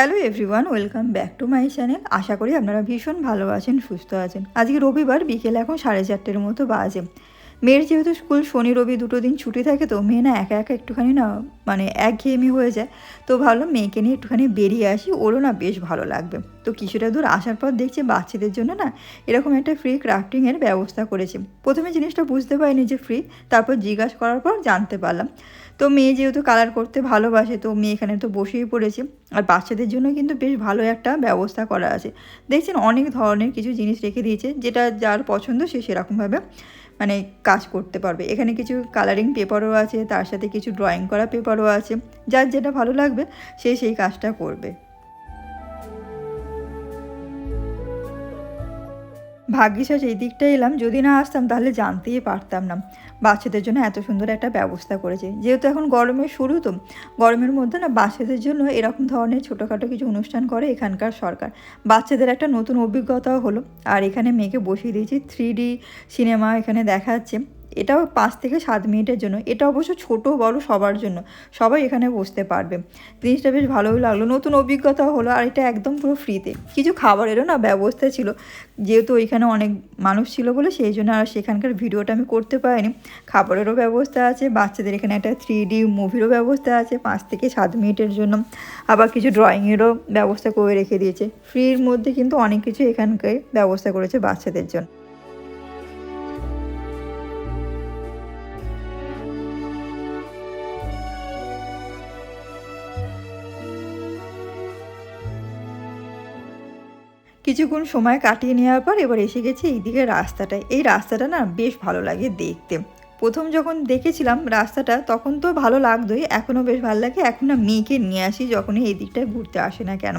Hello everyone welcome back to my channel আশা করি আপনারা ভীষণ ভালো আছেন, সুস্থ আছেন। আজকে রবিবার, বিকেল এখন সাড়ে চারটের মতো বাজে। মেয়ের যেহেতু স্কুল শনি, রবি দুটো দিন ছুটি থাকে, তো মেয়ে না একা একা একটুখানি না মানে একঘেয়েমি হয়ে যায়। তো ভাবলাম মেয়েকে নিয়ে একটুখানি বেরিয়ে আসি, ওরও না বেশ ভালো লাগবে। তো কিছুটা দূর আসার পর দেখছি বাচ্চাদের জন্য না এরকম একটা ফ্রি ক্রাফটিংয়ের ব্যবস্থা করেছে। প্রথমে জিনিসটা বুঝতে পারিনি যে ফ্রি তারপর জিজ্ঞাসা করার পর জানতে পারলাম। তো মেয়ে যেহেতু কালার করতে ভালোবাসে, তো মেয়ে এখানে তো বসেই পড়েছে। আর বাচ্চাদের জন্য কিন্তু বেশ ভালো একটা ব্যবস্থা করা আছে। দেখছেন অনেক ধরনের কিছু জিনিস রেখে দিয়েছে, যেটা যার পছন্দ সে সেরকমভাবে মানে কাজ করতে পারবে। এখানে কিছু কালারিং পেপারও আছে, তার সাথে কিছু ড্রয়িং করা পেপারও আছে। যার যেটা ভালো লাগবে, সে সেই কাজটা করবে। ভাগ্যিস আজ এই দিকটা এলাম। যদি না আসতাম, তাহলে জানতেই পারতাম না। বাচ্চাদের জন্য এত সুন্দর একটা ব্যবস্থা করেছে। যেহেতু এখন গরমের শুরু তো, গরমের মধ্যে না বাচ্চাদের জন্য এরকম ধরনের ছোটোখাটো কিছু অনুষ্ঠান করে এখানকার সরকার। বাচ্চাদের একটা নতুন অভিজ্ঞতাও হলো। আর এখানে মেয়েকে বসিয়ে দিয়েছি। থ্রি সিনেমা এখানে দেখাচ্ছে। এটাও পাঁচ থেকে সাত মিনিটের জন্য। এটা অবশ্য ছোট, বড় সবার জন্য। সবাই এখানে বসতে পারবে। জিনিসটা বেশ ভালোই লাগল। নতুন অভিজ্ঞতা হলো আর এটা একদম পুরো ফ্রিতে। কিছু খাবারেরও না ব্যবস্থা ছিল। যেহেতু ওইখানে অনেক মানুষ ছিল বলে সেই জন্য আর সেখানকার ভিডিওটা আমি করতে পারিনি। খাবারেরও ব্যবস্থা আছে, বাচ্চাদের এখানে একটা থ্রি ডি মুভিরও ব্যবস্থা আছে পাঁচ থেকে সাত মিনিটের জন্য। আবার কিছু ড্রয়িংয়েরও ব্যবস্থা করে রেখে দিয়েছে। ফ্রির মধ্যে কিন্তু অনেক কিছু এখানকার ব্যবস্থা করেছে বাচ্চাদের জন্য। কিছুক্ষণ সময় কাটিয়ে নেওয়ার পর এবার এসে গেছি এইদিকে রাস্তাটায়। এই রাস্তাটা না বেশ ভালো লাগে দেখতে। প্রথম যখন দেখেছিলাম রাস্তাটা, তখন তো ভালো লাগতোই, এখনও বেশ ভালো লাগে। এখন না মেয়েকে নিয়ে আসি যখনই এই দিকটায় ঘুরতে আসে না কেন।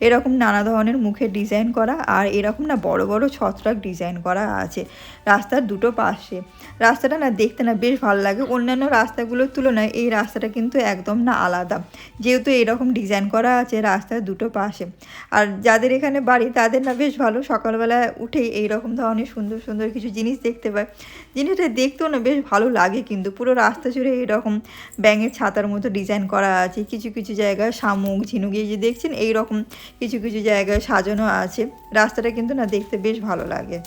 এরকম নানা ধরনের মুখের ডিজাইন করা আর এরকম না বড় বড় ছত্রাক ডিজাইন করা আছে রাস্তার দুটো পাশে। রাস্তাটা না দেখতে না বেশ ভালো লাগে। অন্যান্য রাস্তাগুলোর তুলনায় এই রাস্তাটা কিন্তু একদম না আলাদা। যেহেতু এরকম ডিজাইন করা আছে রাস্তার দুটো পাশে। আর যাদের এখানে বাড়ি তাদের না বেশ ভালো। সকালবেলা উঠেই এইরকম ধরনের সুন্দর সুন্দর কিছু জিনিস দেখতে পায়। জিনিসটা দেখতেও না বেশ ভালো লাগে কিন্তু। পুরো রাস্তা জুড়ে এরকম ব্যাঙের ছাতার মতো ডিজাইন করা আছে। কিছু কিছু জায়গায় শামুক, ঝিনুক এই যে দেখছেন, এইরকম কিছু কিছু জায়গায় সাজানো আছে। রাস্তাটা কিন্তু না দেখতে বেশ ভালো লাগে।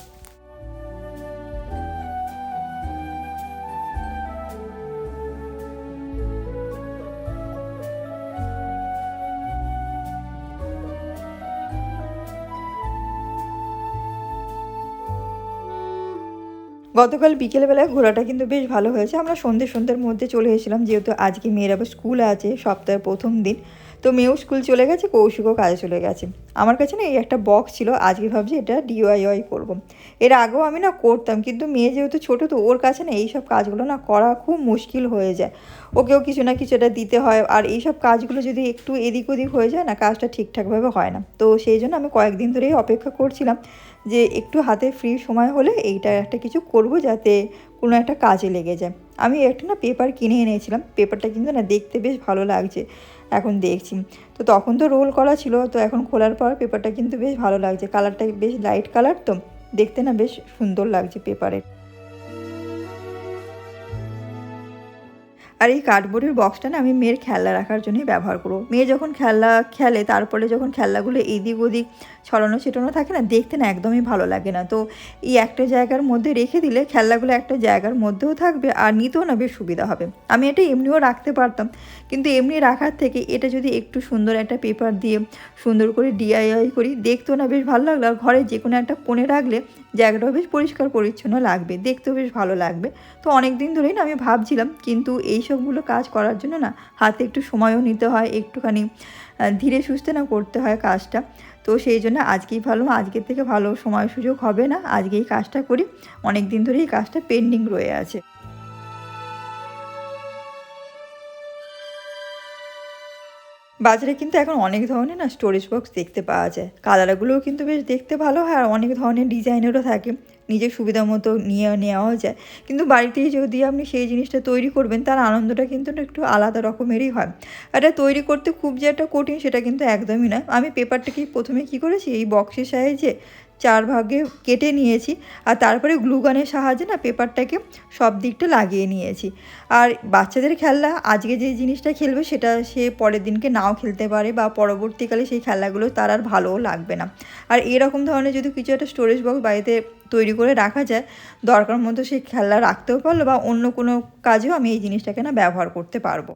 গতকাল বিকেলবেলায় ঘোরাটা কিন্তু বেশ ভালো হয়েছে। আমরা সন্ধ্যে সন্ধ্যের মধ্যে চলে এসেছিলাম, যেহেতু আজকে মেয়ের স্কুল আছে, সপ্তাহের প্রথম দিন। তো মেয়েও স্কুল চলে গেছে, কৌশিকও কাজে চলে গেছে। আমার কাছে না এই একটা বক্স ছিল, আজকে ভাবছি এটা ডিওয়াইওয়াই করব। এর আগেও আমি না করতাম, কিন্তু মেয়ে যেহেতু ছোটো তো ওর কাছে না এইসব কাজগুলো না করা খুব মুশকিল হয়ে যায়। ওকেও কিছু না কিছু এটা দিতে হয়, আর এইসব কাজগুলো যদি একটু এদিক ওদিক হয়ে যায় না, কাজটা ঠিকঠাকভাবে হয় না। তো সেই জন্য আমি কয়েকদিন ধরেই অপেক্ষা করছিলাম যে একটু হাতে ফ্রি সময় হলে এইটা একটা কিছু করব যাতে কোনো একটা কাজে লেগে যায়। আমি একটা না পেপার কিনে এনেছিলাম পেপারটা কিন্তু না দেখতে বেশ ভালো লাগছে। এখন দেখছি। তো তখন তো রোল করা ছিল, তো এখন খোলার পর পেপারটা কিন্তু বেশ ভালো লাগছে। কালারটা বেশ লাইট কালার তো, দেখতে না বেশ সুন্দর লাগছে পেপারের আর এই কার্ডবোর্ডের বক্সটা না আমি মেয়ের খেলনা রাখার জন্যই ব্যবহার করব। মেয়ে যখন খেলনা খেলে, তারপরে যখন খেলনাগুলো এদিক ওদিক ছড়ানো ছিটানো থাকে না, দেখতে না একদমই ভালো লাগে না। তো এই একটা জায়গার মধ্যে রেখে দিলে খেলনাগুলো একটা জায়গার মধ্যেও থাকবে আর নিতেও না বেশ সুবিধা হবে। আমি এটা এমনিও রাখতে পারতাম, কিন্তু এমনি রাখার থেকে এটা যদি একটু সুন্দর একটা পেপার দিয়ে সুন্দর করে ডিআইআই করি, দেখতেও না বেশ ভালো লাগল। আর ঘরে যে কোনো একটা কোণে রাখলে জায়গাটাও বেশ পরিষ্কার পরিচ্ছন্ন লাগবে, দেখতেও বেশ ভালো লাগবে। তো অনেক দিন ধরেই না আমি ভাবছিলাম, কিন্তু এই সবগুলো কাজ করার জন্য না হাতে একটু সময়ও নিতে হয়, একটুখানি ধীরে সুস্থে না করতে হয় কাজটা। তো সেই জন্য আজকেই ভালো আজকের থেকে ভালো সময় সুযোগ হবে না, আজকেই কাজটা করি। অনেক দিন ধরেই কাজটা পেন্ডিং রয়ে আছে। বাজারে কিন্তু এখন অনেক ধরনের না স্টোরেজ বক্স দেখতে পাওয়া যায়। কালারগুলোও কিন্তু বেশ দেখতে ভালো হয় আর অনেক ধরনের ডিজাইনেরও থাকে। নিজের সুবিধা মতো নিয়ে নেওয়াও যায়। কিন্তু বাড়িতেই যদি আপনি সেই জিনিসটা তৈরি করবেন, তার আনন্দটা কিন্তু একটু আলাদা রকমেরই হয়। এটা তৈরি করতে খুব যে একটা কঠিন সেটা কিন্তু একদমই না আমি পেপারটাকে প্রথমে কি করেছি? এই বক্সের সাহায্যে চার ভাগে কেটে নিয়েছি আর তারপরে গ্লুগানের সাহায্যে না পেপারটাকে সব দিকটা লাগিয়ে নিয়েছি। আর বাচ্চাদের খেলনা, আজকে যে জিনিসটা খেলবে সেটা সে পরের দিনকে নাও খেলতে পারে বা পরবর্তীকালে সেই খেলনাগুলো তার আর ভালোও লাগবে না। আর এরকম ধরনের যদি কিছু একটা স্টোরেজ বক্স বাড়িতে তৈরি করে রাখা যায়, দরকার মতো সেই খেলনা রাখতেও পারল বা অন্য কোনো কাজেও আমি এই জিনিসটাকে না ব্যবহার করতে পারব।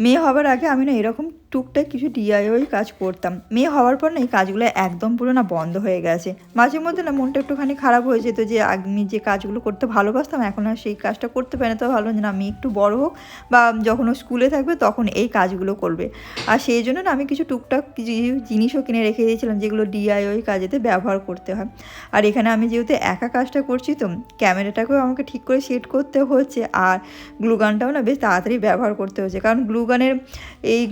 মেয়ে হবার আগে আমি না এরকম টুকটাক কিছু ডিআইওয়াই কাজ করতাম। মেয়ে হওয়ার পর না এই কাজগুলো একদম পুরো না বন্ধ হয়ে গেছে। মাঝে মধ্যে না মনটা একটুখানি খারাপ হয়ে যেত যে আমি যে কাজগুলো করতে ভালোবাসতাম, এখন আর সেই কাজটা করতে পারি না। তো ভালো যে না, আমি একটু বড় হোক বা যখন ও স্কুলে থাকবে তখন এই কাজগুলো করবে। আর সেই জন্য না আমি কিছু টুকটাক কিছু জিনিসও কিনে রেখে দিয়েছিলাম, যেগুলো ডিআইওয়াই কাজেতে ব্যবহার করতে হয়। আর এখানে আমি যেহেতু একা কাজটা করছি তো, ক্যামেরাটাকেও আমাকে ঠিক করে সেট করতে হচ্ছে। আর গ্লুগানটাও না বেশ তাড়াতাড়ি ব্যবহার করতে হচ্ছে। কারণ গ্লুগানের এই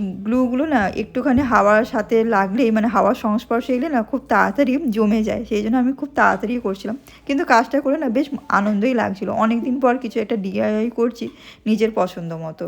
গ্লুগুলো না একটুখানি হাওয়ার সাথে লাগলেই মানে হাওয়ার সংস্পর্শে এলে না খুব তাড়াতাড়ি জমে যায়। সেই জন্য আমি খুব তাড়াতাড়ি করছিলাম। কিন্তু কাজটা করে না বেশ আনন্দই লাগছিল। অনেক দিন পর কিছু একটা ডিআইআই করছি নিজের পছন্দ মতো।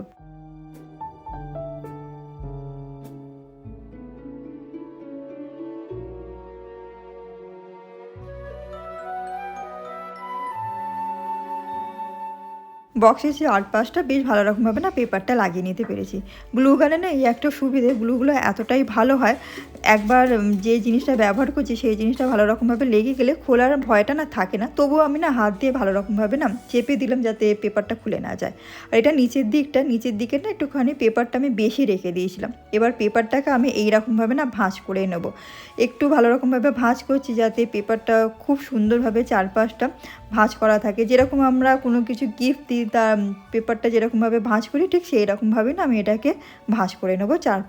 বক্সের যে আট পাশটা বেশ ভালো রকমভাবে না পেপারটা লাগিয়ে নিতে পেরেছি। গ্লু গানে না এই একটা সুবিধে গ্লুগুলো এতটাই ভালো হয় একবার যে জিনিসটা ব্যবহার করছি সেই জিনিসটা ভালো রকমভাবে লেগে গেলে খোলার ভয়টা না থাকে না। তবুও আমি না হাত দিয়ে ভালো রকমভাবে না চেপে দিলাম যাতে পেপারটা খুলে না যায়। আর এটা নিচের দিকটা, নিচের দিকে না একটুখানি পেপারটা আমি বেশি রেখে দিয়েছিলাম। এবার পেপারটাকে আমি এই রকমভাবে না ভাঁজ করে নেব। একটু ভালো রকমভাবে ভাঁজ করছি যাতে পেপারটা খুব সুন্দরভাবে চারপাশটা ভাঁজ করা থাকে। যেরকম আমরা কোনো কিছু গিফট দিই তার পেপারটা যেরকমভাবে ভাঁজ করি, ঠিক সেই রকমভাবে না আমি এটাকে ভাঁজ করে নেব চার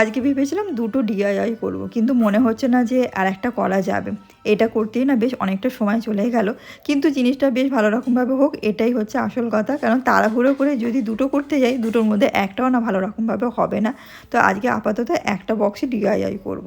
আজকে ভেবেছিলাম দুটো ডিআইআই করব, কিন্তু মনে হচ্ছে না যে আর একটা করা যাবে। এটা করতেই না বেশ অনেকটা সময় চলে গেল, কিন্তু জিনিসটা বেশ ভালো রকমভাবে হোক, এটাই হচ্ছে আসল কথা। কারণ তাড়াহুড়ো করে যদি দুটো করতে যাই, দুটোর মধ্যে একটাও না ভালো রকমভাবে হবে না। তো আজকে আপাতত একটা বক্সে ডিআইআই করব।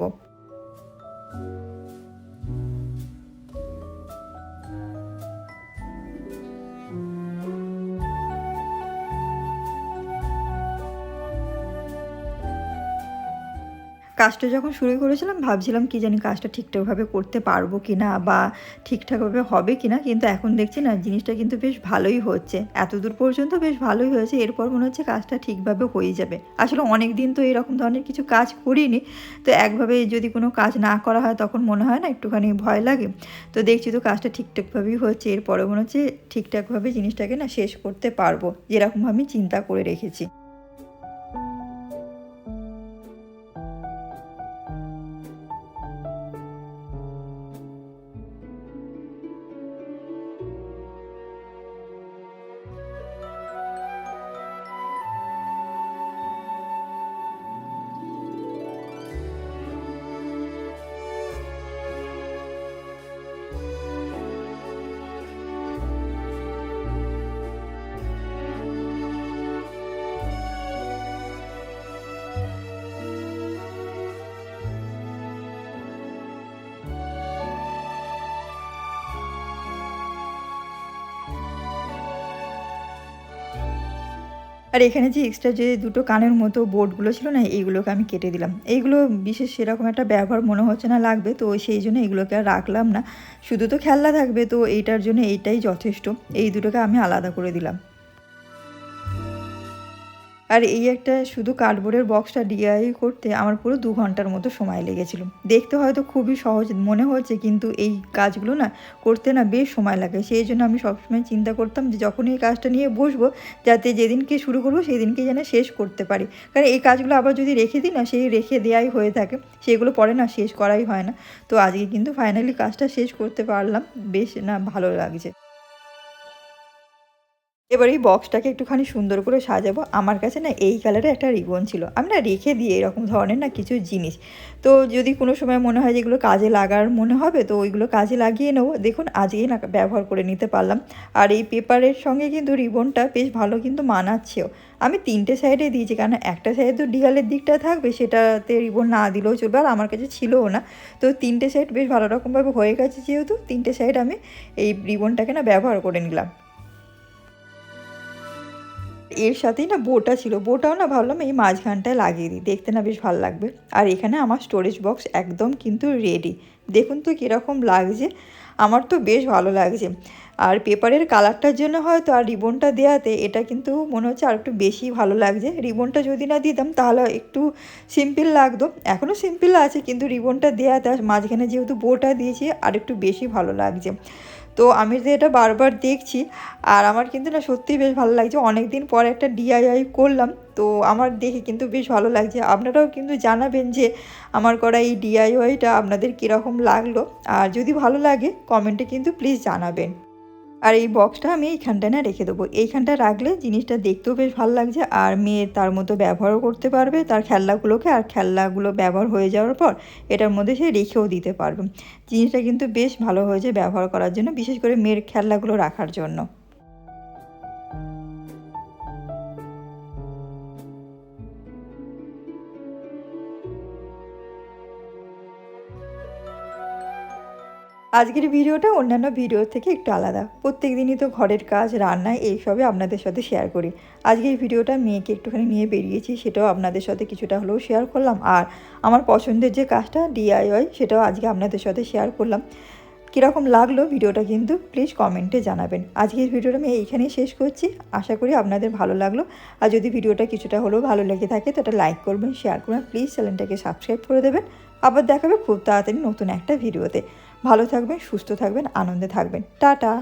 কাজটা যখন শুরু করেছিলাম, ভাবছিলাম কি জানি কাজটা ঠিকঠাকভাবে করতে পারব কি না বা ঠিকঠাকভাবে হবে কি না কিন্তু এখন দেখছি না, জিনিসটা কিন্তু বেশ ভালোই হচ্ছে। এত দূর পর্যন্ত বেশ ভালোই হয়েছে, এরপর মনে হচ্ছে কাজটা ঠিকভাবে হয়ে যাবে। আসলে অনেক দিন তো এরকম ধরনের কিছু কাজ করিনি, তো একভাবে যদি কোনো কাজ না করা হয়, তখন মনে হয় না একটুখানি ভয় লাগে। তো দেখছি তো কাজটা ঠিকঠাকভাবেই হচ্ছে এরপরে মনে হচ্ছে ঠিকঠাকভাবে জিনিসটাকে না শেষ করতে পারব যেরকম আমি চিন্তা করে রেখেছি। আর এখানে যে এক্সট্রা যে দুটো কানের মতো বোর্ডগুলো ছিল না, এইগুলোকে আমি কেটে দিলাম। এইগুলো বিশেষ সেরকম একটা ব্যবহার মনে হচ্ছে না, লাগবে। তো সেই জন্য এগুলোকে আর রাখলাম না। শুধু তো খেলনা থাকবে, তো এইটার জন্য এইটাই যথেষ্ট। এই দুটোকে আমি আলাদা করে দিলাম। আর এই একটা শুধু কার্ডবোর্ডের বক্সটা ডিআই করতে আমার পুরো দু ঘণ্টার মতো সময় লেগেছিল। দেখতে হয়তো খুবই সহজ মনে হচ্ছে, কিন্তু এই কাজগুলো না করতে না বেশ সময় লাগে। সেই জন্য আমি সবসময় চিন্তা করতাম যে যখন এই কাজটা নিয়ে বসবো, যাতে যেদিনকে শুরু করব সেই দিনকে যেন শেষ করতে পারি। কারণ এই কাজগুলো আবার যদি রেখে দিই না, সেই রেখে দেওয়াই হয়ে থাকে। সেগুলো পরে না শেষ করাই হয় না। তো আজকে কিন্তু ফাইনালি কাজটা শেষ করতে পারলাম। বেশ না ভালো লাগছে। এবার এই বক্সটাকে একটুখানি সুন্দর করে সাজাবো। আমার কাছে না এই কালারে একটা রিবন ছিল। আমি না রেখে দিই এরকম ধরনের না কিছু জিনিস। তো যদি কোনো সময় মনে হয় যেগুলো কাজে লাগার মনে হবে, তো ওইগুলো কাজে লাগিয়ে নেব। দেখুন, আজকেই না ব্যবহার করে নিতে পারলাম। আর এই পেপারের সঙ্গে কিন্তু রিবনটা বেশ ভালো কিন্তু মানাচ্ছেও। আমি তিনটে সাইডে দিয়েছি কারণ একটা সাইডে তো ডিগালের দিকটা থাকবে, সেটাতে রিবন না দিলেও চলবে, আর আমার কাছে ছিলও না। তো তিনটে সাইড বেশ ভালো রকমভাবে হয়ে গেছে যেহেতু, তিনটে সাইড আমি এই রিবনটাকে না ব্যবহার করে নিলাম। এর সাথেই না বোটা ছিল। বোটাও না ভাবলাম এই মাঝখানটায় লাগিয়ে দিই। দেখতে না বেশ ভালো লাগবে। আর এখানে আমার স্টোরেজ বক্স একদম কিন্তু রেডি দেখুন তো কীরকম লাগছে। আমার তো বেশ ভালো লাগছে। আর পেপারের কালারটার জন্য হয়তো আর রিবনটা দেওয়াতে এটা কিন্তু মনে হচ্ছে আর একটু বেশি ভালো লাগছে। রিবনটা যদি না দিতাম তাহলে একটু সিম্পল লাগতো। এখনও সিম্পল আছে কিন্তু রিবনটা দেওয়াতে মাঝখানে যেহেতু বোটা দিয়েছি আর একটু বেশি ভালো লাগছে। তো আমি যে এটা বারবার দেখছি, আর আমার কিন্তু না সত্যিই বেশ ভালো লাগছে। অনেক দিন পর একটা ডিআইআই করলাম, তো আমার দেখে কিন্তু বেশ ভালো লাগছে। আপনারাও কিন্তু জানাবেন যে আমার করা এই ডিআইওয়াইটা আপনাদের কীরকম লাগল। আর যদি ভালো লাগে কমেন্টে কিন্তু প্লিজ জানাবেন। আর এই বক্সটা আমি এইখানটা না রেখে দেবো। এইখানটা রাখলে জিনিসটা দেখতেও বেশ ভালো লাগছে। আর মেয়ে তার মতো ব্যবহারও করতে পারবে। তার খেলনাগুলোকে আর খেলনাগুলো ব্যবহার হয়ে যাওয়ার পর এটার মধ্যে সে রেখেও দিতে পারবে। জিনিসটা কিন্তু বেশ ভালো হয়েছে ব্যবহার করার জন্য, বিশেষ করে মেয়ের খেলনাগুলো রাখার জন্য। আজকের ভিডিওটা অন্যান্য ভিডিও থেকে একটু আলাদা। প্রত্যেক দিনই তো ঘরের কাজ, রান্না এইসবে আপনাদের সাথে শেয়ার করি। আজকের ভিডিওটা মেয়েকে একটুখানি নিয়ে বেরিয়েছি, সেটাও আপনাদের সাথে কিছুটা হলেও শেয়ার করলাম। আর আমার পছন্দের যে কাজটা ডিআইওয়াই সেটাও আজকে আপনাদের সাথে শেয়ার করলাম। কীরকম লাগল ভিডিওটা কিন্তু প্লিজ কমেন্টে জানাবেন। আজকের ভিডিওটা আমি এইখানেই শেষ করছি। আশা করি আপনাদের ভালো লাগল। আর যদি ভিডিওটা কিছুটা হলেও ভালো লেগে থাকে, তো এটা লাইক করবেন শেয়ার করবেন। প্লিজ চ্যানেলটাকে সাবস্ক্রাইব করে দেবেন। আবার দেখাবে খুব তাড়াতাড়ি নতুন একটা ভিডিওতে। ভালো থাকবেন সুস্থ থাকবেন আনন্দে থাকবেন। টাটা।